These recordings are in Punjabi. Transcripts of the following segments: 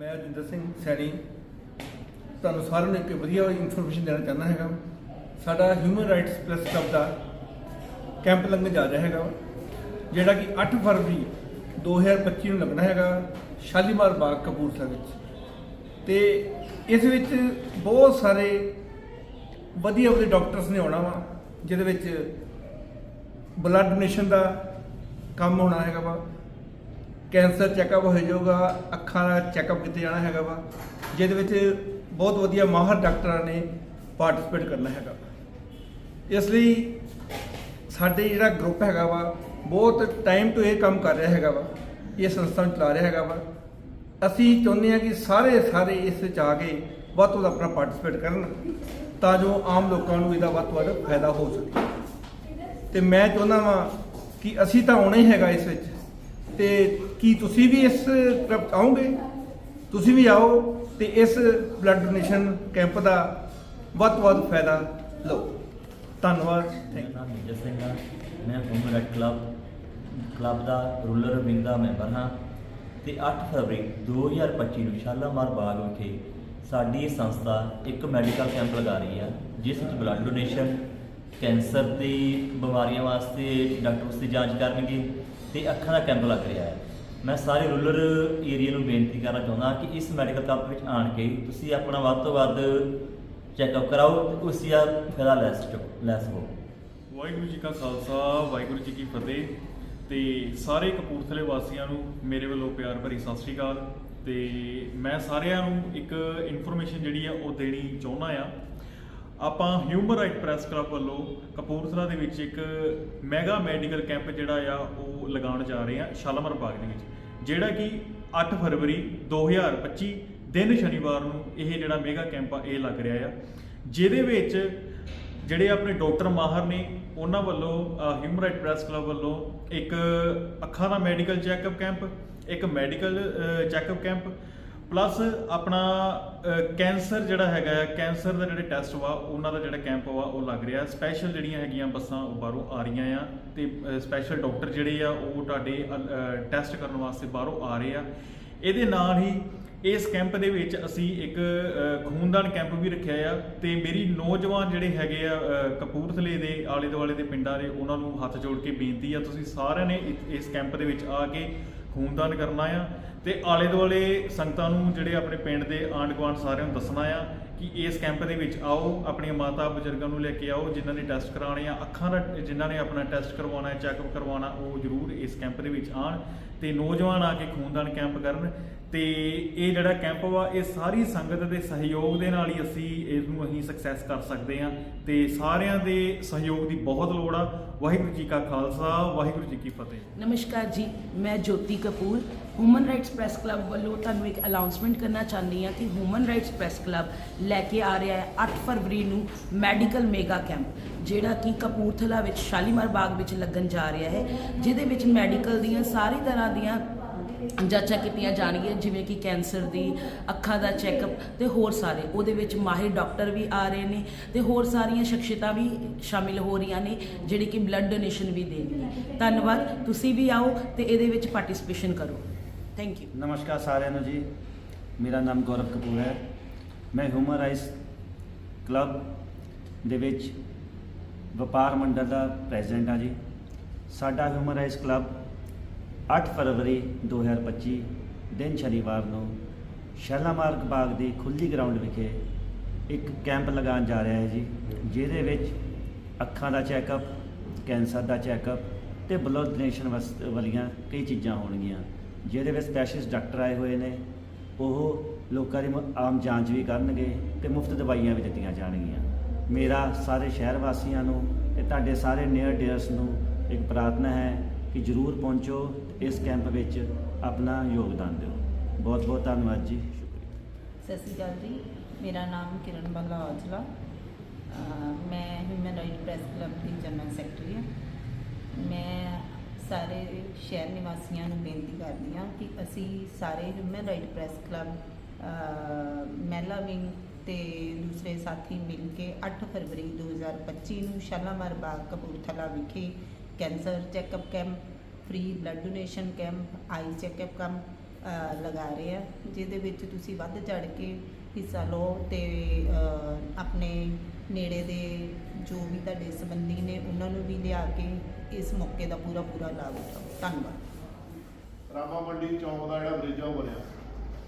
ਮੈਂ ਅਜਿੰਦਰ ਸਿੰਘ ਸੈਣੀ। ਤੁਹਾਨੂੰ ਸਾਰਿਆਂ ਨੂੰ ਇੱਕ ਵਧੀਆ ਇਨਫੋਰਮੇਸ਼ਨ ਦੇਣਾ ਚਾਹੁੰਦਾ ਹੈਗਾ। ਸਾਡਾ ਹਿਊਮਨ ਰਾਈਟਸ ਪਲੱਸ ਕਲੱਬ ਦਾ ਕੈਂਪ ਲੰਘਣ ਜਾ ਰਿਹਾ ਹੈਗਾ। ਜਿਹੜਾ ਕਿ 8 ਫਰਵਰੀ 2025 ਨੂੰ ਲੱਗਣਾ ਹੈਗਾ ਸ਼ਾਲੀਮਾਰ ਬਾਗ ਕਪੂਰਥਲਾ ਵਿੱਚ। ਤੇ ਇਸ ਵਿੱਚ ਬਹੁਤ ਸਾਰੇ ਵਧੀਆ ਵਧੀਆ ਡਾਕਟਰਸ ਨੇ ਆਉਣਾ ਵਾ, ਜਿਹਦੇ ਵਿੱਚ ਬਲੱਡ ਡੋਨੇਸ਼ਨ ਦਾ ਕੰਮ ਹੋਣਾ ਹੈਗਾ ਵਾ। ਕੈਂਸਰ ਚੈੱਕਅਪ ਹੋ ਜਾਊਗਾ, ਅੱਖਾਂ ਦਾ ਚੈੱਕਅਪ ਕੀਤੇ ਜਾਣਾ ਹੈਗਾ ਵਾ, ਜਿਹਦੇ ਵਿੱਚ ਬਹੁਤ ਵਧੀਆ ਮਾਹਰ ਡਾਕਟਰਾਂ ਨੇ ਪਾਰਟਿਸਿਪੇਟ ਕਰਨਾ ਹੈਗਾ ਇਸ ਲਈ ਸਾਡੇ ਜਿਹੜਾ ਗਰੁੱਪ ਹੈਗਾ ਵਾ, ਬਹੁਤ ਟਾਈਮ ਤੋਂ ਇਹ ਕੰਮ ਕਰ ਰਿਹਾ ਹੈਗਾ ਵਾ, ਇਹ ਸੰਸਥਾ ਨੂੰ ਚਲਾ ਰਿਹਾ ਹੈਗਾ ਵਾ। ਅਸੀਂ ਚਾਹੁੰਦੇ ਹਾਂ ਕਿ ਸਾਰੇ ਸਾਰੇ ਇਸ ਵਿੱਚ ਆ ਕੇ ਵੱਧ ਤੋਂ ਵੱਧ ਆਪਣਾ ਪਾਰਟਿਸਿਪੇਟ ਕਰਨ, ਤਾਂ ਜੋ ਆਮ ਲੋਕਾਂ ਨੂੰ ਇਹਦਾ ਵੱਧ ਤੋਂ ਵੱਧ ਫਾਇਦਾ ਹੋ ਸਕੇ। ਤੇ ਮੈਂ ਚਾਹੁੰਦਾ ਵਾਂ ਕਿ ਅਸੀਂ ਤਾਂ ਆਉਣਾ ਹੀ ਹੈਗਾ ਇਸ ਵਿੱਚ, ਤੇ ਕੀ ਤੁਸੀਂ ਵੀ ਇਸ ਤਰਫ ਆਓਗੇ? ਤੁਸੀਂ ਵੀ ਆਓ ਤੇ ਇਸ ਬਲੱਡ ਡੋਨੇਸ਼ਨ ਕੈਂਪ ਦਾ ਵੱਧ ਤੋਂ ਵੱਧ ਫਾਇਦਾ ਲਓ। ਧੰਨਵਾਦ। ਥੈਂਕ ਨਾਮ ਮੇਜਰ ਸਿੰਘ ਆ। ਮੈਂ ਹਿਊਮਨ ਰਾਈਟ ਕਲੱਬ ਕਲੱਬ ਦਾ ਰੂਲਰ ਵਿੰਗ ਦਾ ਮੈਂਬਰ ਹਾਂ ਤੇ 8 ਫਰਵਰੀ 2025 ਨੂੰ ਸ਼ਾਲਾਮਾਰ ਬਾਗ ਵਿਖੇ ਸਾਡੀ ਸੰਸਥਾ ਇੱਕ ਮੈਡੀਕਲ ਕੈਂਪ ਲਗਾ ਰਹੀ ਹੈ ਜਿਸ ਵਿੱਚ ਬਲੱਡ ਡੋਨੇਸ਼ਨ ਕੈਂਸਰ ਦੀ ਬਿਮਾਰੀਆਂ ਵਾਸਤੇ ਡਾਕਟਰ ਉਸ ਦੀ ਜਾਂਚ ਕਰਨਗੇ ਤੇ ਅੱਖਾਂ ਦਾ ਕੈਂਪ ਲੱਗ ਰਿਹਾ ਹੈ। ਮੈਂ ਸਾਰੇ ਰੂਰਲ ਏਰੀਆ ਨੂੰ ਬੇਨਤੀ ਕਰਨਾ ਚਾਹੁੰਦਾ ਕਿ ਇਸ ਮੈਡੀਕਲ ਕੈਂਪ ਵਿੱਚ ਆਣ ਕੇ ਤੁਸੀਂ ਆਪਣਾ ਵੱਧ ਤੋਂ ਵੱਧ ਚੈੱਕਅਪ ਕਰਾਓ ਤੇ ਉਸ ਦਾ ਫਾਇਦਾ ਲੈ ਸਕੋ ਲੈ ਸਕੋ। ਵਾਹਿਗੁਰੂ ਜੀ ਕਾ ਖਾਲਸਾ, ਵਾਹਿਗੁਰੂ ਜੀ ਕੀ ਫਤਿਹ। ਤੇ ਸਾਰੇ ਕਪੂਰਥਲੇ ਵਾਸੀਆਂ ਨੂੰ ਮੇਰੇ ਵੱਲੋਂ ਪਿਆਰ ਭਰੀ ਸਤਿ ਸ਼੍ਰੀ ਅਕਾਲ। ਤੇ ਮੈਂ ਸਾਰਿਆਂ ਨੂੰ ਇੱਕ ਇਨਫੋਰਮੇਸ਼ਨ ਜਿਹੜੀ ਆ ਉਹ ਦੇਣੀ ਚਾਹੁੰਦਾ ਆ। ਆਪਾਂ ਹਿਊਮਨ ਰਾਈਟ ਪ੍ਰੈਸ ਕਲੱਬ ਵੱਲੋਂ ਕਪੂਰਥਲਾ ਦੇ ਵਿੱਚ ਇੱਕ ਮੈਗਾ ਮੈਡੀਕਲ ਕੈਂਪ ਜਿਹੜਾ ਆ, ਉਹ ਲਗਾਉਣ ਜਾ ਰਹੇ ਆ ਸ਼ਾਲਾਮਰ ਬਾਗ ਦੇ ਵਿੱਚ, ਜਿਹੜਾ ਕਿ 8 ਫਰਵਰੀ 2025 ਦਿਨ ਸ਼ਨੀਵਾਰ ਨੂੰ ਇਹ ਜਿਹੜਾ ਮੈਗਾ ਕੈਂਪ ਆ, ਇਹ ਲੱਗ ਰਿਹਾ ਆ। ਜਿਹਦੇ ਵਿੱਚ ਜਿਹੜੇ ਆਪਣੇ ਡਾਕਟਰ ਮਾਹਰ ਨੇ, ਉਹਨਾਂ ਵੱਲੋਂ ਹਿਊਮਨ ਰਾਈਟ ਪ੍ਰੈਸ ਕਲੱਬ ਵੱਲੋਂ ਇੱਕ ਅੱਖਾਂ ਦਾ ਮੈਡੀਕਲ ਚੈੱਕਅਪ ਕੈਂਪ ਇੱਕ ਮੈਡੀਕਲ ਚੈੱਕਅਪ ਕੈਂਪ ਪਲੱਸ ਆਪਣਾ ਕੈਂਸਰ ਜਿਹੜਾ ਹੈਗਾ ਆ ਕੈਂਸਰ ਦਾ ਜਿਹੜੇ ਟੈਸਟ ਵਾ, ਉਹਨਾਂ ਦਾ ਜਿਹੜਾ ਕੈਂਪ ਵਾ, ਉਹ ਲੱਗ ਰਿਹਾ। ਸਪੈਸ਼ਲ ਜਿਹੜੀਆਂ ਹੈਗੀਆਂ ਬੱਸਾਂ ਉਹ ਬਾਹਰੋਂ ਆ ਰਹੀਆਂ ਆ ਤੇ ਸਪੈਸ਼ਲ ਡਾਕਟਰ ਜਿਹੜੇ ਆ, ਉਹ ਤੁਹਾਡੇ ਟੈਸਟ ਕਰਨ ਵਾਸਤੇ ਬਾਹਰੋਂ ਆ ਰਹੇ ਆ। ਇਹਦੇ ਨਾਲ ਹੀ ਇਸ ਕੈਂਪ ਦੇ ਵਿੱਚ ਅਸੀਂ ਇੱਕ ਖੂਨਦਾਨ ਕੈਂਪ ਵੀ ਰੱਖਿਆ ਆ ਤੇ ਮੇਰੀ ਨੌਜਵਾਨ ਜਿਹੜੇ ਹੈਗੇ ਆ ਕਪੂਰਥਲੇ ਦੇ ਆਲੇ ਦੁਆਲੇ ਦੇ ਪਿੰਡਾਂ ਦੇ ਉਹਨਾਂ ਨੂੰ ਹੱਥ ਜੋੜ ਕੇ ਬੇਨਤੀ ਆ, ਤੁਸੀਂ ਸਾਰਿਆਂ ਨੇ ਇਸ ਕੈਂਪ ਦੇ ਵਿੱਚ ਆ ਕੇ ਖੂਨਦਾਨ ਕਰਨਾ ਆ ਤੇ ਆਲੇ ਦੁਆਲੇ ਸੰਗਤਾਂ ਨੂੰ ਜਿਹੜੇ ਆਪਣੇ ਪਿੰਡ ਦੇ ਆਂਢ ਗੁਆਂਢ ਸਾਰਿਆਂ ਨੂੰ ਦੱਸਣਾ ਆ ਕਿ ਇਸ ਕੈਂਪ ਦੇ ਵਿੱਚ ਆਓ, ਆਪਣੀਆਂ ਮਾਤਾ ਬਜ਼ੁਰਗਾਂ ਨੂੰ ਲੈ ਕੇ ਆਓ, ਜਿਨ੍ਹਾਂ ਨੇ ਟੈਸਟ ਕਰਾਉਣੇ ਆ, ਅੱਖਾਂ ਦਾ, ਜਿਨ੍ਹਾਂ ਨੇ ਆਪਣਾ ਟੈਸਟ ਕਰਵਾਉਣਾ ਹੈ ਚੈੱਕਅਪ ਕਰਵਾਉਣਾ, ਉਹ ਜ਼ਰੂਰ ਇਸ ਕੈਂਪ ਦੇ ਵਿੱਚ ਆਣ ਤੇ ਨੌਜਵਾਨ ਆ ਕੇ ਖੂਨਦਾਨ ਕੈਂਪ ਕਰਨ ਤੇ ਇਹ ਜਿਹੜਾ ਕੈਂਪ ਵਾ, ਇਹ ਸਾਰੀ ਸੰਗਤ ਦੇ ਸਹਿਯੋਗ ਦੇ ਨਾਲ ਹੀ ਅਸੀਂ ਇਸ ਨੂੰ ਅਸੀਂ ਸਕਸੈਸ ਕਰ ਸਕਦੇ ਹਾਂ ਤੇ ਸਾਰਿਆਂ ਦੇ ਸਹਿਯੋਗ ਦੀ ਬਹੁਤ ਲੋੜ ਆ। ਵਾਹਿਗੁਰੂ ਜੀ ਕਾ ਖਾਲਸਾ, ਵਾਹਿਗੁਰੂ ਜੀ ਕੀ ਫਤਿਹ। ਨਮਸਕਾਰ ਜੀ, ਮੈਂ Jyoti Kapoor human rights press club ਵੱਲੋਂ ਤੁਹਾਨੂੰ ਇੱਕ ਅਨਾਉਂਸਮੈਂਟ ਕਰਨਾ ਚਾਹੁੰਦੀ ਹਾਂ ਕਿ ਹਿਊਮਨ ਰਾਈਟਸ ਪ੍ਰੈਸ ਕਲੱਬ ਲੈ ਕੇ ਆ ਰਿਹਾ ਹੈ 8 ਫਰਵਰੀ ਨੂੰ ਮੈਡੀਕਲ ਮੇਗਾ ਕੈਂਪ। ਜਿਹੜਾ ਕਿ ਕਪੂਰਥਲਾ ਵਿੱਚ ਸ਼ਾਲੀਮਾਰ ਬਾਗ ਵਿੱਚ ਲੱਗਣ ਜਾ ਰਿਹਾ ਹੈ, ਜਿਹਦੇ ਵਿੱਚ ਮੈਡੀਕਲ ਦੀਆਂ ਸਾਰੀ ਤਰ੍ਹਾਂ ਦੀਆਂ ਜਾਂਚਾਂ ਕੀਤੀਆਂ ਜਾਣਗੀਆਂ, ਜਿਵੇਂ ਕਿ ਕੈਂਸਰ ਦੀ ਅੱਖਾਂ ਦਾ ਚੈੱਕਅਪ ਤੇ ਹੋਰ ਸਾਰੇ। ਉਹਦੇ ਵਿੱਚ ਮਾਹਿਰ ਡਾਕਟਰ ਵੀ ਆ ਰਹੇ ਨੇ ਤੇ ਹੋਰ ਸਾਰੀਆਂ ਸ਼ਖਸੀਅਤਾਂ ਵੀ ਸ਼ਾਮਿਲ ਹੋ ਰਹੀਆਂ ਨੇ, ਜਿਹੜੀ ਕਿ ਬਲੱਡ ਡੋਨੇਸ਼ਨ ਵੀ ਦੇਣਗੇ ਧੰਨਵਾਦ, ਤੁਸੀਂ ਵੀ ਆਓ ਤੇ ਇਹਦੇ ਵਿੱਚ ਪਾਰਟਿਸਿਪੇਸ਼ਨ ਕਰੋ। ਥੈਂਕ ਯੂ ਨਮਸਕਾਰ ਸਾਰਿਆਂ ਨੂੰ ਜੀ। ਮੇਰਾ ਨਾਮ ਗੌਰਵ ਕਪੂਰ ਹੈ। ਮੈਂ ਹਿਊਮਨ ਰਾਈਟਸ ਕਲੱਬ ਦੇ ਵਿੱਚ ਵਪਾਰ ਮੰਡਲ ਦਾ ਪ੍ਰੈਜ਼ੀਡੈਂਟ ਹਾਂ ਜੀ। ਸਾਡਾ ਹਿਊਮਨ ਰਾਈਟਸ ਕਲੱਬ 8 ਫਰਵਰੀ 2025 ਦਿਨ ਸ਼ਨੀਵਾਰ ਨੂੰ ਸ਼ੈਲਾਮਾਰਗ ਬਾਗ ਦੀ ਖੁੱਲੀ ਗਰਾਊਂਡ ਵਿਖੇ ਇੱਕ ਕੈਂਪ ਲਗਾਉਣ ਜਾ ਰਿਹਾ ਹੈ ਜੀ, ਜਿਹਦੇ ਵਿੱਚ ਅੱਖਾਂ ਦਾ ਚੈੱਕਅਪ ਕੈਂਸਰ ਦਾ ਚੈੱਕਅਪ ਤੇ ਬਲੱਡ ਡੋਨੇਸ਼ਨ ਵਾਲੀਆਂ ਕਈ ਚੀਜ਼ਾਂ ਹੋਣਗੀਆਂ, ਜਿਹਦੇ ਵਿੱਚ ਸਪੈਸ਼ਲਿਸਟ ਡਾਕਟਰ ਆਏ ਹੋਏ ਨੇ। ਉਹ ਲੋਕਾਂ ਦੀ ਆਮ ਜਾਂਚ ਵੀ ਕਰਨਗੇ ਤੇ ਮੁਫਤ ਦਵਾਈਆਂ ਵੀ ਦਿੱਤੀਆਂ ਜਾਣਗੀਆਂ। ਮੇਰਾ ਸਾਰੇ ਸ਼ਹਿਰ ਵਾਸੀਆਂ ਨੂੰ ਤੇ ਤੁਹਾਡੇ ਸਾਰੇ ਨੀਅਰ ਡੇਅਰਸ ਨੂੰ ਇੱਕ ਪ੍ਰਾਰਥਨਾ ਹੈ ਕਿ ਜਰੂਰ ਪਹੁੰਚੋ ਤੇ ਇਸ ਕੈਂਪ ਵਿੱਚ ਆਪਣਾ ਯੋਗਦਾਨ ਦਿਓ। ਬਹੁਤ ਬਹੁਤ ਧੰਨਵਾਦ ਜੀ। ਸ਼ੁਕਰੀਆ ਸਤਿ ਸ਼੍ਰੀ ਅਕਾਲ ਜੀ। ਮੇਰਾ ਨਾਮ ਕਿਰਨ ਬੰਗਲਾ ਔਜਲਾ। ਮੈਂ ਹਿਊਮਨ ਰਾਈਟ ਪ੍ਰੈਸ ਕਲੱਬ ਦੀ ਜਨਰਲ ਸੈਕਟਰੀ ਹਾਂ। ਮੈਂ ਸਾਰੇ ਸ਼ਹਿਰ ਨਿਵਾਸੀਆਂ ਨੂੰ ਬੇਨਤੀ ਕਰਦੀ ਹਾਂ ਕਿ ਅਸੀਂ ਸਾਰੇ ਹਿਊਮਨ ਰਾਈਟ ਪ੍ਰੈਸ ਕਲੱਬ ਮਹਿਲਾ ਵਿੰਗ ਤੇ ਦੂਸਰੇ ਸਾਥੀ ਮਿਲ ਕੇ 8 ਫਰਵਰੀ 2025 ਨੂੰ ਸ਼ਾਲਾਮਾਰ ਬਾਗ ਕਪੂਰਥਲਾ ਵਿਖੇ cancer checkup camp, free blood donation camp, eye checkup camp ਲਗਾ ਰਹੇ ਆ, ਜਿਹਦੇ ਵਿੱਚ ਤੁਸੀਂ ਵੱਧ ਚੜ ਕੇ ਹਿੱਸਾ ਲਓ ਤੇ ਆਪਣੇ ਨੇੜੇ ਦੇ ਜੋ ਵੀ ਤੁਹਾਡੇ ਸੰਬੰਧੀ ਨੇ ਉਹਨਾਂ ਨੂੰ ਵੀ ਲਿਆ ਕੇ ਇਸ ਮੌਕੇ ਦਾ ਪੂਰਾ ਪੂਰਾ ਲਾਭ ਉਠਾਓ। ਧੰਨਵਾਦ। ਰਾਮਾ ਮੰਡੀ ਚੌਂਕ ਦਾ ਜਿਹੜਾ ਬ੍ਰਿਜ ਆ ਬਣਿਆ।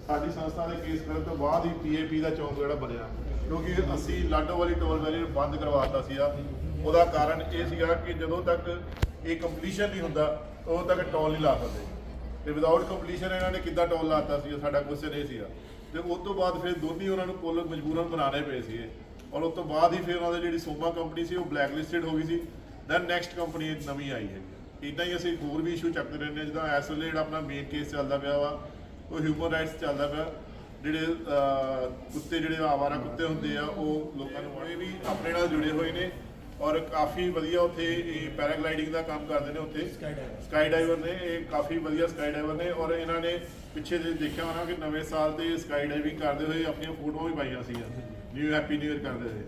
ਸਾਡੀ ਸੰਸਥਾ ਦੇ ਕੇਸ ਕਰਨ ਤੋਂ ਬਾਅਦ ਹੀ ਪੀਏਪੀ ਦਾ ਚੌਂਕ ਜਿਹੜਾ ਬਣਿਆ। ਕਿਉਂਕਿ ਅਸੀਂ ਲਾਡੋ ਵਾਲੀ ਟੋਲ ਵੈਲੀ ਨੂੰ ਬੰਦ ਕਰਵਾਤਾ ਸੀਗਾ। ਉਹਦਾ ਕਾਰਨ ਇਹ ਸੀਗਾ ਕਿ ਜਦੋਂ ਤੱਕ ਇਹ ਕੰਪਲੀਸ਼ਨ ਨਹੀਂ ਹੁੰਦਾ, ਉਦੋਂ ਤੱਕ ਟੋਲ ਨਹੀਂ ਲਾ ਸਕਦੇ। ਤੇ ਵਿਦਆਊਟ ਕੰਪਲੀਸ਼ਨ ਇਹਨਾਂ ਨੇ ਕਿੱਦਾਂ ਟੋਲ ਲਾਤਾ ਸੀ ਸਾਡਾ ਕੁਐਸਚਨ ਇਹ ਸੀਗਾ। ਤੇ ਉਸ ਤੋਂ ਬਾਅਦ ਫਿਰ ਦੋਨੀ ਉਹਨਾਂ ਨੂੰ ਪੁੱਲ ਮਜਬੂਰਨ ਬਣਾਉਣੇ ਪਏ ਸੀਗੇ। ਔਰ ਉਸ ਤੋਂ ਬਾਅਦ ਹੀ ਫਿਰ ਉਹਨਾਂ ਦੀ ਜਿਹੜੀ ਸੋਮਾ ਕੰਪਨੀ ਸੀ, ਉਹ ਬਲੈਕ ਲਿਸਟਡ ਹੋ ਗਈ ਸੀ। ਦੈਨ ਨੈਕਸਟ ਕੰਪਨੀ ਨਵੀਂ ਆਈ ਹੈ। ਇਦਾਂ ਹੀ ਅਸੀਂ ਹੋਰ ਵੀ ਇਸ਼ੂ ਚੱਕਦੇ ਰਹਿੰਦੇ ਹਾਂ। ਜਿੱਦਾਂ ਇਸ ਵੇਲੇ ਜਿਹੜਾ ਆਪਣਾ ਮੇਨ ਕੇਸ ਚੱਲਦਾ ਪਿਆ ਵਾ ਉਹ ਹਿਊਮਨ ਰਾਈਟਸ ਚੱਲਦਾ ਪਿਆ। ਜਿਹੜੇ ਕੁੱਤੇ ਜਿਹੜੇ ਆਵਾਰਾ ਕੁੱਤੇ ਹੁੰਦੇ ਆ ਉਹ ਲੋਕਾਂ ਨੂੰ ਇਹ ਵੀ ਆਪਣੇ ਨਾਲ ਜੁੜੇ ਹੋਏ ਨੇ ਔਰ ਕਾਫੀ ਵਧੀਆ ਉੱਥੇ ਇਹ ਪੈਰਾਗਲਾਈਡਿੰਗ ਦਾ ਕੰਮ ਕਰਦੇ ਨੇ ਉੱਥੇ। ਸਕਾਈ ਡਾਈਵਰ ਨੇ ਇਹ ਕਾਫੀ ਵਧੀਆ ਸਕਾਈ ਡਾਈਵਰ ਨੇ ਔਰ ਇਹਨਾਂ ਨੇ ਪਿੱਛੇ ਜੇ ਦੇਖਿਆ ਹੋਣਾ ਕਿ ਨਵੇਂ ਸਾਲ ਤੇ ਸਕਾਈ ਡਾਈਵਿੰਗ ਕਰਦੇ ਹੋਏ ਆਪਣੀਆਂ ਫੋਟੋਆਂ ਵੀ ਪਾਈਆਂ ਸੀਗੀਆਂ। ਨਿਊ ਹੈਪੀ ਨਿਊ ਇਅਰ ਕਰਦੇ ਹੋਏ।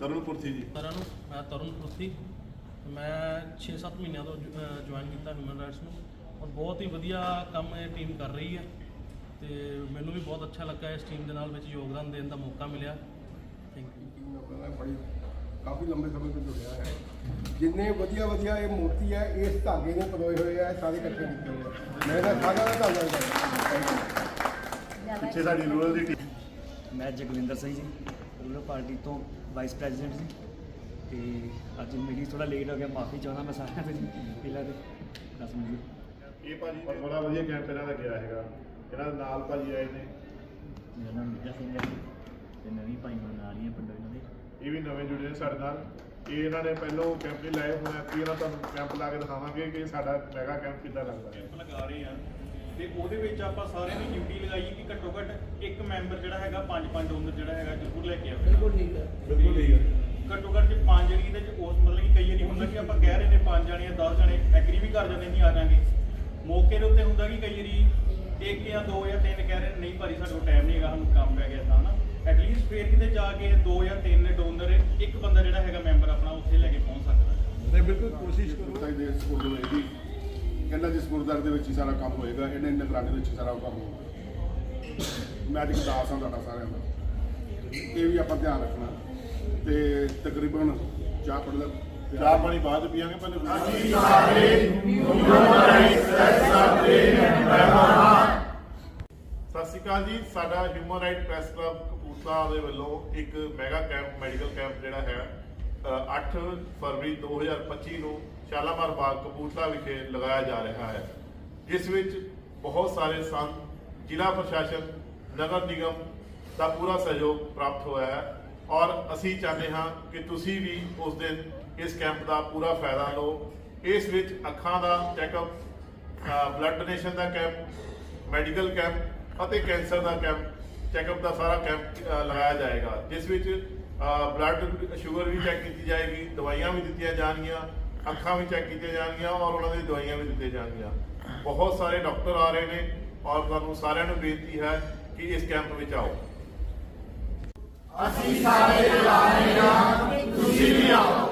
ਤਰੁਣ ਪੁਰਥੀ ਜੀ। ਸਾਰਿਆਂ ਨੂੰ ਮੈਂ ਤਰੁਣ ਪੁਰਥੀ। ਮੈਂ 6-7 ਮਹੀਨਿਆਂ ਤੋਂ ਜੁਆਇਨ ਕੀਤਾ ਹਿਊਮਨ ਰਾਈਟਸ ਨੂੰ। ਔਰ ਬਹੁਤ ਹੀ ਵਧੀਆ ਕੰਮ ਇਹ ਟੀਮ ਕਰ ਰਹੀ ਹੈ। ਤੇ ਮੈਨੂੰ ਵੀ ਬਹੁਤ ਅੱਛਾ ਲੱਗਾ ਇਸ ਟੀਮ ਦੇ ਨਾਲ ਵਿੱਚ ਯੋਗਦਾਨ ਦੇਣ ਦਾ ਮੌਕਾ ਮਿਲਿਆ। ਥੈਂਕ ਯੂ ਟੀਮ ਨਾਲ ਪਹਿਲਾਂ ਬੜੀ ਕਾਫੀ ਲੰਬੇ ਸਮੇਂ ਤੋਂ ਜੁੜਿਆ ਹੈ। ਜਿੰਨੇ ਵਧੀਆ ਵਧੀਆ ਇਹ ਮੂਰਤੀ ਹੈ ਇਸ ਧਾਗੇ ਨੂੰ ਪਰੋਏ ਹੋਏ ਆ ਸਾਰੇ ਇਕੱਠੇ ਕੀਤੇ ਹੋਏ ਆ। ਮੈਂ ਤਾਂ ਸਾਰਿਆਂ ਦਾ ਧੰਨਵਾਦ ਕਰਦਾ ਪਿੱਛੇ ਸਾਡੀ ਰੂਰਲ ਦੀ ਟੀਮ ਮੈਂ ਜਗਵਿੰਦਰ ਸਿੰਘ ਜੀ ਰੂਰਲ ਪਾਰਟੀ ਤੋਂ ਵਾਈਸ ਪ੍ਰੈਜ਼ੀਡੈਂਟ ਜੀ। ਤੇ ਅੱਜ ਮੀਟਿੰਗ ਥੋੜਾ ਲੇਟ ਹੋ ਗਿਆ ਮਾਫੀ ਚਾਹੁੰਦਾ ਮੈਂ ਸਾਰਿਆਂ ਤੋਂ ਜੀ ਪਹਿਲਾਂ ਤੇ ਦੱਸ ਮਿੰਟ ਇਹ ਭਾਜੀ ਬੜਾ ਵਧੀਆ ਕੈਂਪ ਇਹਨਾਂ ਦਾ ਗਿਆ ਹੈਗਾ। ਇਹਨਾਂ ਦੇ ਨਾਲ ਭਾਜੀ ਆਏ ਨੇ। ਮੇਰਾ ਨਾਮ ਮਿਰਜ਼ਾ ਸਿੰਘ ਹੈ ਤੇ ਨਵੀਂ ਭਾਈਆਂ ਨਾਲ ਹੀ ਹੈ ਪਿੰਡੋਂ ਇਹਨਾਂ ਦੇ। ਇਹ ਵੀ ਨਵੇਂ ਜੁੜੇ ਨੇ ਸਾਡੇ ਨਾਲ। ਇਹ ਇਹਨਾਂ ਨੇ ਪਹਿਲੋਂ ਕੈਂਪ ਨਹੀਂ ਲਾਏ ਹੁਣ ਐਤਕੀ ਇਹਨਾਂ ਤੁਹਾਨੂੰ ਕੈਂਪ ਲਾ ਕੇ ਦਿਖਾਵਾਂਗੇ ਕਿ ਸਾਡਾ ਮੈਗਾ ਕੈਂਪ ਕਿੱਦਾਂ ਲੱਗਦਾ। ਹੈ ਕੈਂਪ ਲਗਾ ਰਹੇ ਆ। ਤੇ ਉਹਦੇ ਵਿੱਚ ਆਪਾਂ ਸਾਰਿਆਂ ਨੇ ਡਿਊਟੀ ਲਗਾਈ ਕਿ ਘੱਟੋ ਘੱਟ ਇੱਕ ਮੈਂਬਰ ਜਿਹੜਾ ਹੈਗਾ ਪੰਜ ਪੰਜ ਡੋਨਰ ਜਿਹੜਾ ਹੈਗਾ ਜ਼ਰੂਰ ਲੈ ਕੇ ਆਵੇ। ਬਿਲਕੁਲ ਠੀਕ ਹੈ ਬਿਲਕੁਲ ਠੀਕ ਹੈ ਘੱਟੋ ਘੱਟ ਜੇ ਪੰਜ ਜਿਹੜੀ ਇਹਦੇ ਚ ਉਸ ਮਤਲਬ ਕਿ ਕਈ ਵਾਰੀ ਹੁੰਦਾ ਕਿ ਆਪਾਂ ਕਹਿ ਰਹੇ ਨੇ ਪੰਜ ਜਾਣੇ ਆ 10 ਜਾਣੇ ਐਗਰੀ ਵੀ ਕਰ ਜਾਂਦੇ ਨਹੀਂ ਆ ਜਾਾਂਗੇ। ਮੌਕੇ ਦੇ ਉੱਤੇ ਹੁੰਦਾ ਕਿ ਕਈ ਵਾਰੀ ਇੱਕ ਜਾਂ ਦੋ ਜਾਂ ਤਿੰਨ ਕਹਿ ਰਹੇ ਨੇ, ਨਹੀਂ ਭਾਜੀ ਸਾਡੇ ਕੋਲ ਟਾਈਮ ਨਹੀਂ ਹੈਗਾ ਸਾਨੂੰ ਕੰਮ ਪੈ ਗਿਆ ਤਾਂ ਨਾ। ਐਟਲੀਸਟ ਫੇਰ ਕਿਤੇ ਜਾ ਕੇ ਦੋ ਜਾਂ ਤਿੰਨ ਡੋਨਰ ਇੱਕ ਬੰਦਾ ਜਿਹੜਾ ਹੈਗਾ ਮੈਂਬਰ ਆਪਣਾ ਉੱਥੇ ਲੈ ਕੇ ਪਹੁੰਚ ਸਕਦਾ। ਹੈ ਤੇ ਬਿਲਕੁਲ ਕੋਸ਼ਿਸ਼ ਕਰੋ। ਦੇ ਸਪੋਰਟ ਹੋਏਗੀ ਇਹਨਾਂ ਦੇ ਸਪੋਰਟਦਾਰ ਦੇ ਵਿੱਚ ਹੀ ਸਾਰਾ ਕੰਮ ਹੋਏਗਾ ਇਹਨਾਂ ਇਹਨਾਂ ਨਿਗਰਾਨੀ ਵਿੱਚ ਹੀ ਸਾਰਾ ਕੰਮ ਹੋਊਗਾ। ਮੈਂ ਅੱਜ ਦਾਸ ਹਾਂ ਤੁਹਾਡਾ ਸਾਰਿਆਂ ਦਾ। ਇਹ ਵੀ ਆਪਾਂ ਧਿਆਨ ਰੱਖਣਾ। ਤੇ ਤਕਰੀਬਨ ਚਾਹ ਪੜ ਚਾਹ ਪਾਣੀ ਬਾਅਦ ਪੀਾਂਗੇ ਪਹਿਲੇ ਅਸੀਂ ਸਤਿ ਸ਼੍ਰੀ ਅਕਾਲ ਜੀ ਸਾਡਾ human right press club Kapurthala ਦੇ ਵੱਲੋਂ ਇੱਕ ਮੈਗਾ ਕੈਂਪ ਮੈਡੀਕਲ ਕੈਂਪ ਜਿਹੜਾ ਹੈ ਅ, 8 ਫਰਵਰੀ 2025 ਨੂੰ ਸ਼ਾਲਾਮਾਰ ਬਾਗ ਕਪੂਰਥਲਾ ਵਿਖੇ ਲਗਾਇਆ ਜਾ ਰਿਹਾ ਹੈ। ਜਿਸ ਵਿੱਚ ਬਹੁਤ ਸਾਰੇ ਸੰਤ ਜ਼ਿਲ੍ਹਾ ਪ੍ਰਸ਼ਾਸਨ ਨਗਰ ਨਿਗਮ ਦਾ ਪੂਰਾ ਸਹਿਯੋਗ ਪ੍ਰਾਪਤ ਹੋਇਆ ਹੈ ਔਰ ਅਸੀਂ ਚਾਹੁੰਦੇ ਹਾਂ ਕਿ ਤੁਸੀਂ ਵੀ ਉਸ ਦਿਨ ਇਸ ਕੈਂਪ ਦਾ ਪੂਰਾ ਫਾਇਦਾ ਲਓ। ਇਸ ਵਿੱਚ ਅੱਖਾਂ ਦਾ ਚੈੱਕਅਪ ਬਲੱਡ ਡੋਨੇਸ਼ਨ ਦਾ ਕੈਂਪ ਮੈਡੀਕਲ ਕੈਂਪ ਅਤੇ ਕੈਂਸਰ ਦਾ ਕੈਂਪ ਚੈੱਕਅਪ ਦਾ ਸਾਰਾ ਕੈਂਪ ਲਗਾਇਆ ਜਾਏਗਾ। ਜਿਸ ਵਿੱਚ ਬਲੱਡ ਸ਼ੂਗਰ ਵੀ ਚੈੱਕ ਕੀਤੀ ਜਾਏਗੀ, ਦਵਾਈਆਂ ਵੀ ਦਿੱਤੀਆਂ ਜਾਣਗੀਆਂ, ਅੱਖਾਂ ਵੀ ਚੈੱਕ ਕੀਤੀਆਂ ਜਾਣਗੀਆਂ ਔਰ ਉਹਨਾਂ ਦੀ ਦਵਾਈਆਂ ਵੀ ਦਿੱਤੀਆਂ ਜਾਣਗੀਆਂ। ਬਹੁਤ ਸਾਰੇ ਡਾਕਟਰ ਆ ਰਹੇ ਨੇ ਔਰ ਤੁਹਾਨੂੰ ਸਾਰਿਆਂ ਨੂੰ ਬੇਨਤੀ ਹੈ ਕਿ ਇਸ ਕੈਂਪ ਵਿੱਚ ਆਓ। ਅਸੀਂ ਸਾਰੇ ਜਾ ਰਹੇ ਹਾਂ ਤੁਸੀਂ ਵੀ ਆਓ।